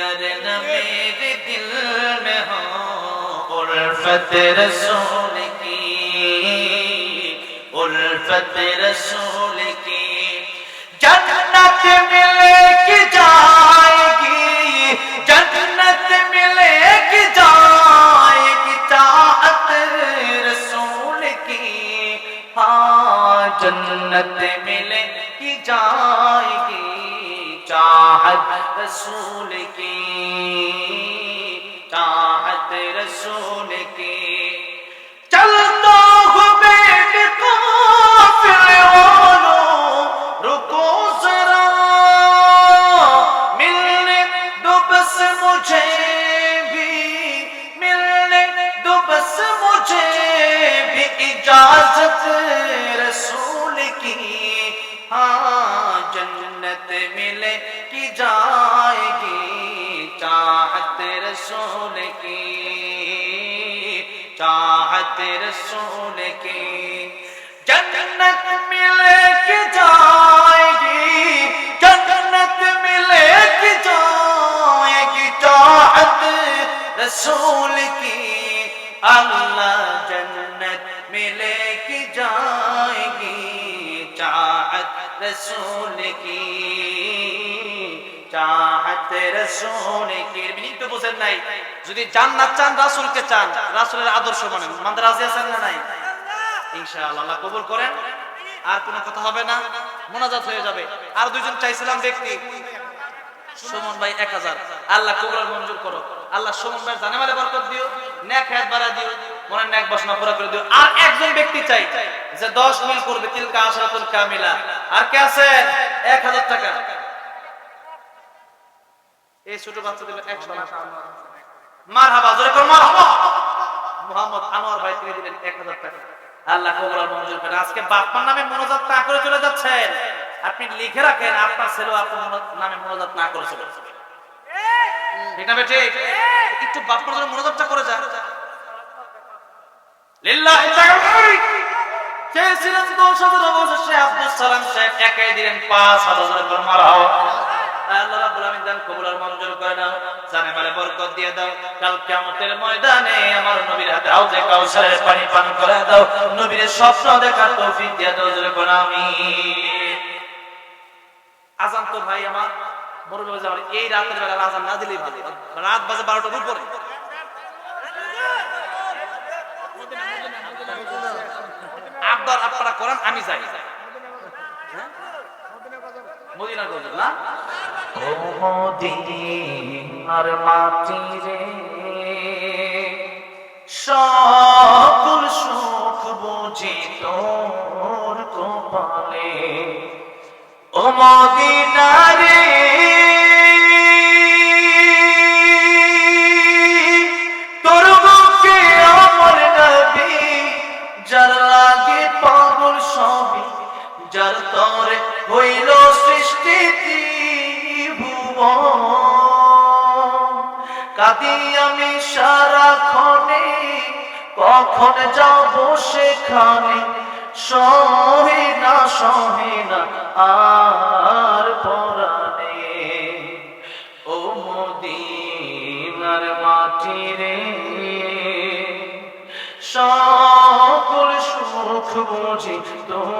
کرن میرے دل میں ہو الفت رسول کی الفت رسول کی جنت ملے کی جائے گی جنت ملے کی جائے گی طاعت رسول کی ہاں جنت ملے رسول کی، طاعت رسول کی۔ چلتا ہوں بیٹ کافر والو رکو ذرا۔ ملنے دو مجھے بھی، ملنے دو مجھے بھی۔ اجازت رسول کی ہاں جنت ملے کی جان रसूल की चाहत रसूल की जन्नत मिले की जाएगी जन्नत मिले की जाएगी चाहत रसूल की अल्लाह जन्नत मिले की जाएगी चाहत रसूल की যদি জান্নাত চান চান আদর্শ রাজি আছেন না নাই? আল্লাহ কবুল করেন। আর কথা হবে না? মোনাজাত হয়ে যাবে। আর চাইছিলাম ব্যক্তি। মঞ্জুর করো। আল্লাহ সুমন ভাই জানে মালে বরকত দিও দিও পুরা করে দিও। আর একজন ব্যক্তি চাই, যে 10 মিল করবে তিলকা আশরাতুল কামিলা। আর কে আছেন 1000 টাকা। এই ছোট বাচ্চা দিল 100 টাকা মারহাবা, জোরে কর মারহাবা। মোহাম্মদ আনোয়ার ভাই তিনি দিলেন 1000 টাকা। আল্লাহ কবুল মঞ্জুর করেন আজকে বাপ্পার নামে মনোজাত না করে চলে যাচ্ছেন। আপনি লিখে রাখেন, আপনার ছেলে আপনার নামে মনোজাত না করে চলে একটু বাপ্পার জন্য করে হাজার একাই দিলেন পাঁচ হাজার। আল্লাহ রাব্বুল আলামিন দান কবুল আর মঞ্জুর করে নাও। জানে বরকত দিয়ে দাও। কাল কিয়ামতের ময়দানে আমার নবীর হাতে হাউজে কাউসারের পানি পান করে দাও। নবীর স্বপ্ন দেখার তৌফিক দিয়ে দাও, জোরে কোন আমিন। আজান তো ভাই আমার বাবা যাওয়ার এই রাতের বেলা আজান না দিলেই ভালো। রাত বাজে বারোটার উপরে আবদার আপনারা করেন আমি যাই হ্যাঁ? মদিনা গজল, না? মদিনার মাটি রে। সকল সুখ বুঝি তোর কপালে। ও মদিনারে সেখানে সহে না সহে না, আর পরাণে ও মদিনার মাটি রে, সকল সুখ বুঝি তোর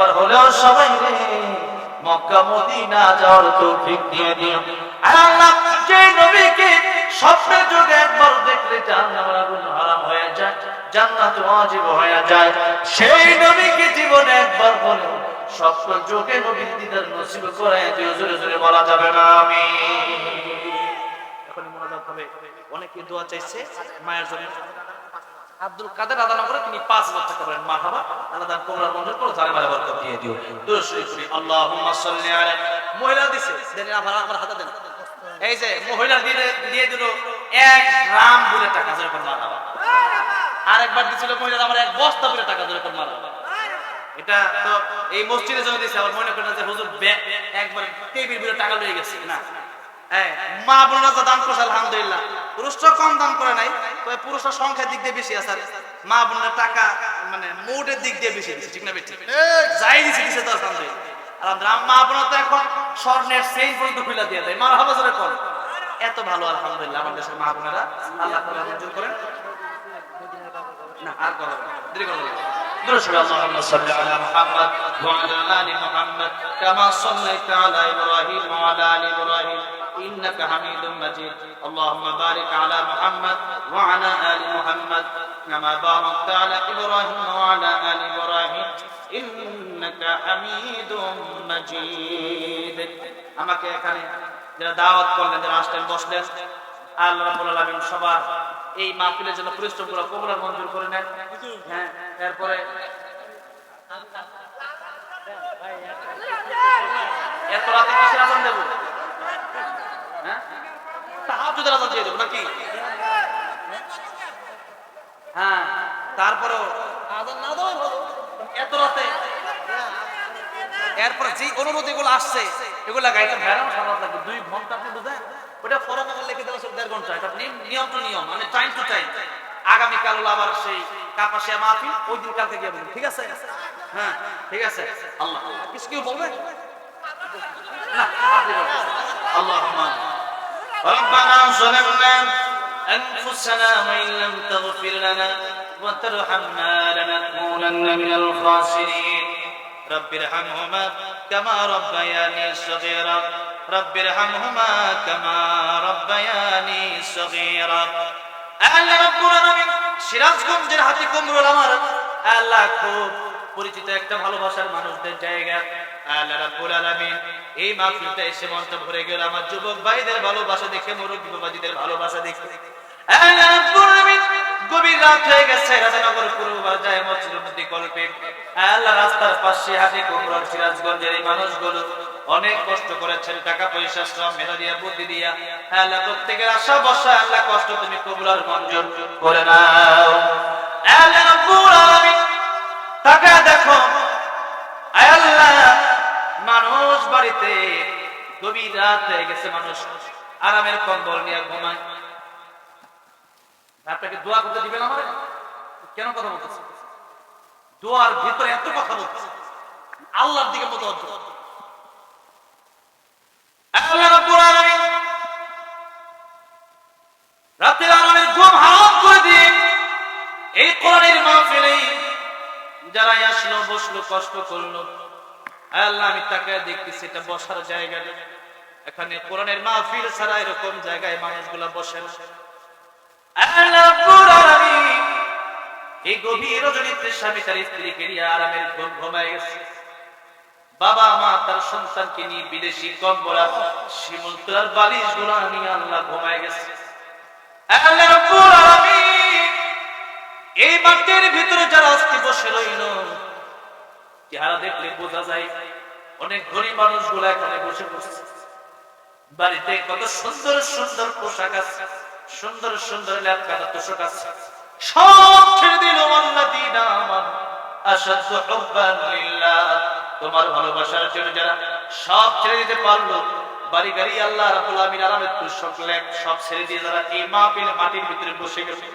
একবার হলেও সবাই মক্কা, মদিনা যাওয়ার তৌফিক দিয়ে দিও। আল্লাহ যে নবীকে স্বপ্নের যুগে একবার দেখলে জান্নাত আগুন হারাম হয়ে যায়, জান্নাত ওয়াজিব হয়ে যায়। সেই নবীকে জীবনে একবার বলে স্বপ্ন যুগে নবীর দিদার নসিব করে দিও, জোরে জোরে বলা যাবে না আমি এখন মনোযোগ তবে অনেকে দোয়া চাইছে, মায়ের জন্য। আব্দুল কাদের আদান করে তিনি পাঁচ হাজার টাকা করেন। মা বাবা আলাদা কোমরার মঞ্জুর করে জানে মায়ের বরকত দিয়ে দিও। আল্লাহুম্মা সাল্লি আলা মহিলা দিছে। দেন আমার আমার হাতে দেন। এই যে মহিলা দিয়ে দিয়ে দিল এক গ্রাম বুড়ে টাকা যেরকম মা বাবা আরেকবার দিছিল মহিলা আমার এক বস্তা বুড়ে টাকা যেরকম মা বাবা এটা তো এই মসজিদে জন্য দিছে আবার মনে করেন যে হুজুর একবার টেবিল বিলে টাকা লয়ে গেছে না। হ্যাঁ, মা বোনেরা দান করছে আলহামদুলিল্লাহ। পুরুষরা কম দান করে নাই। পুরুষরা সংখ্যার দিক দিয়ে বেশি আছে আর মা বোনেরা টাকা মানে মোটের দিক দিয়ে বেশি দিচ্ছে ঠিক না বেশি যাই দিছে দিছে তো আলহামদুলিল্লাহ আলহামদুলিল্লাহ মা বোনেরা তো এখন স্বর্ণের সেই পর্যন্ত খুলে দিয়ে দেয় মা হাবাজরে কর এত ভালো আলহামদুলিল্লাহ আমাদের দেশের মা বোনেরা আল্লাহ তাআলা মঞ্জুর করেন না আর করো না। দেরি করো না। درس اللهم صل على محمد وعلى ال محمد كما صليت على ابراهيم وعلى ال ابراهيم انك حميد مجيد اللهم بارك على محمد وعلى ال محمد كما باركت على ابراهيم وعلى ال ابراهيم انك حميد مجيد আমাকে এখানে যারা দাওয়াত করলেন যারা আসলেন বসলেন আল্লাহ রাব্বুল আলামিন সবার এই মাহফিলের জন্য পরিশ্রম করা কবুল আর মঞ্জুর করে নেন হ্যাঁ এরপরে এত রাতে কিসের আজান দেব হ্যাঁ তাহাজ্জুদের আজান দিয়ে দেব নাকি? হ্যাঁ তারপরেও আজান না দেওয়াই ভালো এত রাতে এরপর যে অনুরোধ এগুলো আসছে, এগুলো গাইতে ভেড়ানো সারা লাগবে দুই ঘণ্টা আপনি বুঝেন ওটা ফরমে লিখে দেওয়া দেড় ঘণ্টা। এটা নিয়ম- টু নিয়ম মানে টাইম টু টাইম আগামীকাল হলো আবার সেই কাপাসিয়া মাহফিল, ওই দিন কালকে গিয়ে বলবেন ঠিক আছে? হ্যাঁ ঠিক আছে। আল্লাহ, কিছু কেউ বলবে? না বলবেন। আল্লাহুম্মা ربنا ظلمنا أنفسنا وإن لم تغفر لنا وترحمنا لنكونن من الخاسرين رب ارحمهما كما ربياني صغيرا رب ارحمهما كما ربياني صغيرا আল্লাহ রাব্বুল আলামিন সিরাজগঞ্জের হাতে কুমরুল আমার আল্লাহ খুব পরিচিত একটা ভালোবাসার মানুষদের জায়গা। এই এসে ভরে গেল। আমার যুবক ভাইদের ভালোবাসা দেখে ভালোবাসা দেখে। আল্লাহ রাস্তার মানুষগুলো অনেক কষ্ট করেছেন। টাকা পয়সা, শ্রম বুদ্ধি দিয়া। আল্লাহ প্রত্যেকের আশা বসা আল্লাহ কষ্ট তুমি মঞ্জুর করে বাড়িতে গভীর রাত হয়ে গেছে মানুষ। আরামের কম্বল নিয়ে ঘুমায়। আপনাকে দোয়া করতে দিবেন আমার? কেন কথা বলতেছে? দোয়ার ভিতরে এত কথা বলতেছে। আল্লাহর দিকে মতো আল্লাহ যারা আসলো, বসল, কষ্ট করল আল্লাহ, আমি তাকে দেখতেছি, এটা বসার জায়গা নেই। এখানে কোরআনের মাহফিল ছাড়া এরকম জায়গায় মানুষগুলা বসে এই গভীর রজনীতে স্বামী তার স্ত্রীকে নিয়ে আরামের ঘুম ঘুমায় গেছে। বাবা, মা তার সন্তানকে নিয়ে বিদেশি কম্বলা শিমুলতলার বালিশগুলা নিয়ে আল্লাহ ঘুমায় গেছে। এই বাক্যের ভিতরে যারা আজকে বসে রইল চেহারা দেখলে বোঝা যায় অনেক গরিব মানুষগুলো এখানে বসে বসছে বাড়িতে কত সুন্দর সুন্দর পোশাক আছে, সুন্দর সুন্দর ল্যাপ তোষক আছে। সব ছেড়ে দিল আল্লাযীনা দিতে পারল, বাড়ি আল্লাহ সব ছেড়ে দিয়ে ভিতরে বসে গেছে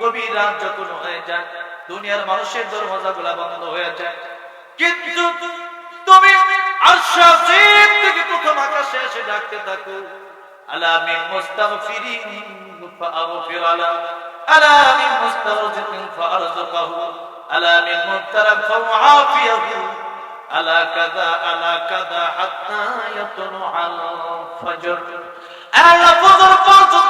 গভীর রাত যখন হয়ে যায় দুনিয়ার মানুষের দরওয়াজাগুলো বন্ধ হয়ে যায়। কিন্তু তুমি আরশাজিম থেকে প্রথম আকাশে এসে ডাকতে থাকো। আলা মিন মুস্তাগফিরিন ফাআগফির আলা। আলা মিন মুস্তাগফিরিন ফাআরযুকাহু। আলা মিন মুত্তারাফ ফাআফিয়াহু আলা কাযা আলা কাযা, হাত্তা ইয়াতলু আল ফজর। আলা ফজর পর্যন্ত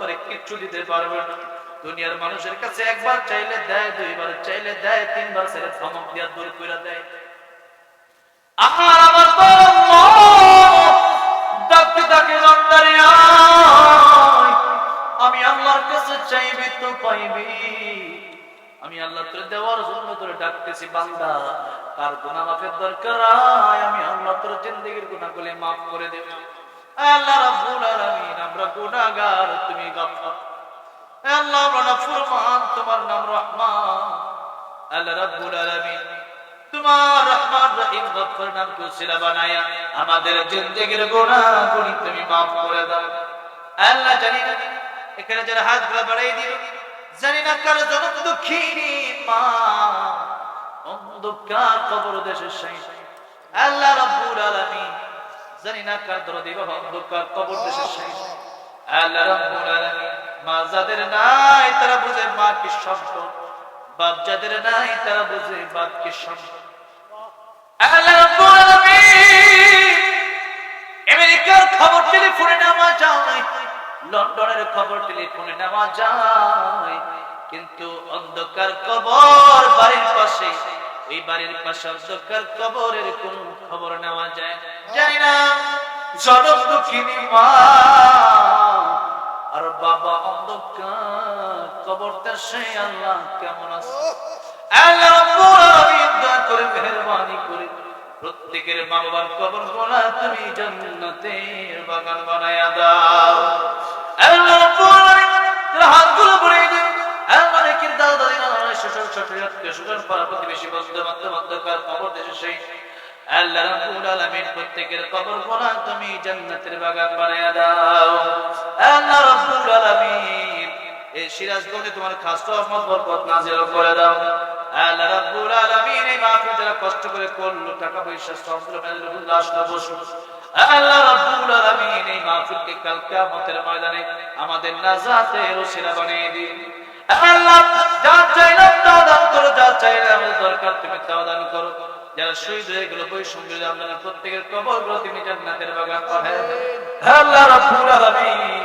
তোরে কিচ্ছু দিতে পারবে না। দুনিয়ার মানুষের কাছে একবার চাইলে দেয়, দুইবার চাইলে দেয়, তিনবার ছেলে ধমক দিয়া দূর করে দেয়। আমি তো আল্লাহ তোর দেওয়ার জন্য তোর ডাকতেছি, বান্দা কার গুনাহ মাফের দরকার আমি আল্লাহ তোর জিন্দেগীর গুনাহগুলি মাফ করে দেব। আল্লাহ রাব্বুল আলামিন, আমরা তুমি আল্লাহ তোমার নাম আল্লাহ তোমার রহমান আমাদের তুমি মাফ করে দাও। আল্লাহ জানি না, এখানে যারা হাতগুলা বাড়াই দিল, জানি না কার জনম দুঃখিনী মা। অন্ধকার কবর দেশের সাই আল্লাহ রাব্বুল আলামিন জানি না কার দরদি অন্ধকার কবর সাই। আল্লাহ রাব্বুল আলামিন, মা যাদের নাই তারা বুঝে মা কি শব্দ বাপ যাদের নাই তারা বুঝে বাপ কি শব্দ আল্লাহ রাব্বুল আলামিন, আমেরিকার খবর টেলিফোনে নেওয়া যায়, লন্ডনের খবর টেলিফোনে নেওয়া যায়, কিন্তু অন্ধকার কবর বাড়ির পাশে এই বাড়ির পাশে অন্ধকার কবরের কোন খবর নেওয়া যায়? জানি না। জনম দুঃখিনী মা। আর বাবা অন্ধকার কবরটা সে আল্লাহ কেমন আছে? আল্লাহ দয়া করে মেহেরবানি করে। প্রত্যেকের মা বাবার কবর গোলা তুমি জান্নাতের বাগান বানায়া দাও। আল্লাহ তোর হাতগুলো ভরে কষ্ট করে করল, টাকা পয়সা সবগুলো আল্লাহ রাব্বুল আলামিন ময়দানে আমাদের নাজাতের ওসিলা বানিয়ে দিন। আল্লাহ, যা চাইলাম তা দান করো, যা চাইলে আমাদের দরকার তুমি তা দান করো। যারা শহীদ হয়ে গেল, বৈষম্য আপনারা প্রত্যেকের কবরগুলো তুমি জান্নাতের বাগান পাঠায় আল্লাহ রাব্বুল আলামিন,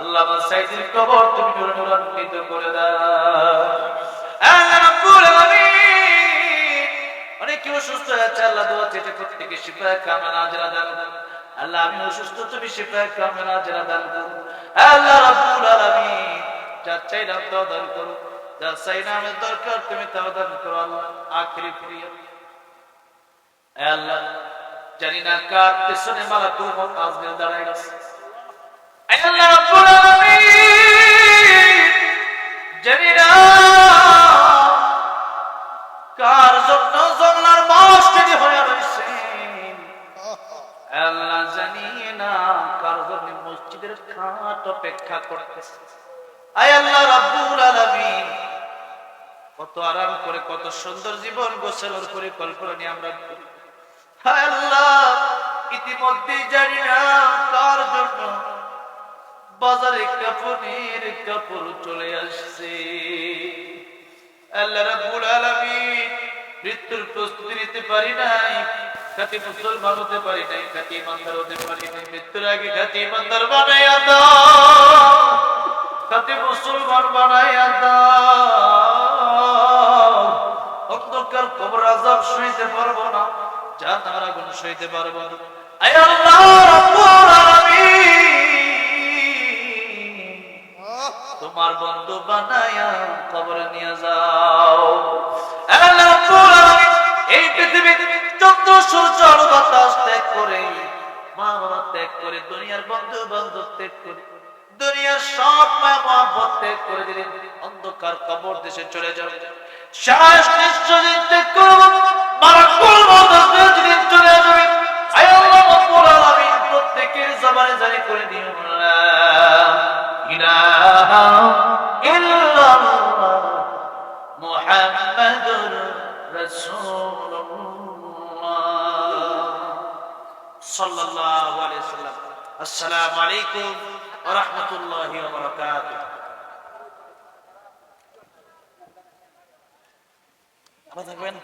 আল্লাহ আমার সাইদের কবর তুমি নূরান্বিত করে দাও। আল্লাহ রাব্বুল আলামিন, অনেক অসুস্থ আছে, আল্লাহ দোয়া চেটে প্রত্যেকে শিফা কামনা জেলা দান আল্লাহ আমি অসুস্থ, তুমি শিফা কামনা জেলা দান আল্লাহ রাব্বুল আলামিন যা তা দান করো চাই না আমার দরকার, তুমি করো আল্লাহ। আখিরি আল্লাহ, জানি না কার পেছনে গেছে। না তৈরি হয়ে রয়েছে জানি না কার জন্য মসজিদের খাট অপেক্ষা করতেছে। আয় আল্লাহ রাব্বুল আলামিন কত আরাম করে, কত সুন্দর জীবন গোসলের পরিকল্পনা নিয়ে আমরা করি। হায় আল্লাহ ইতিমধ্যে জানি না কার জন্য বাজারে কাপড়ের কাপড় চলে আসছে আল্লাহ রাব্বুল আলামিন, মৃত্যুর প্রস্তুতি নিতে পারি নাই খাতি মুসলমান হতে পারি নাই খাতি ইমানদার হতে পারি নাই, মৃত্যুর আগে খাতি ইমানদার বানাইয়া খাতি মুসলমান বানাইয়া দাও। অন্ধকার কবর আযাব সইতে পারব না জাহান্নামের আগুন সইতে পারব না। আয় আল্লাহ রাব্বুল আলামিন। তোমার বন্ধু বানায়া কবরে নিয়ে যাও। আল্লাহ রাব্বুল আলামিন। এই পৃথিবী চন্দ্র, সূর্য আলো বাতাস ত্যাগ করে মা বাবা ত্যাগ করে, দুনিয়ার বন্ধু বান্ধব ত্যাগ করে। দুনিয়ার সব মায়া ত্যাগ করে দিলেন। অন্ধকার কবর দেশে চলে যাবে শ্বাস ত্যাগ করব চলে যাবে। আয় আল্লাহ আলামিন প্রত্যেকের জবানে জারি করে লা ইলাহা ইল্লাল্লাহ মুহাম্মাদুর রাসূলুল্লাহ। সাল্লাল্লাহু আলাইহি সাল্লাম আসসালামু আলাইকুম। রাহমাতুল্লাহি থাকবেন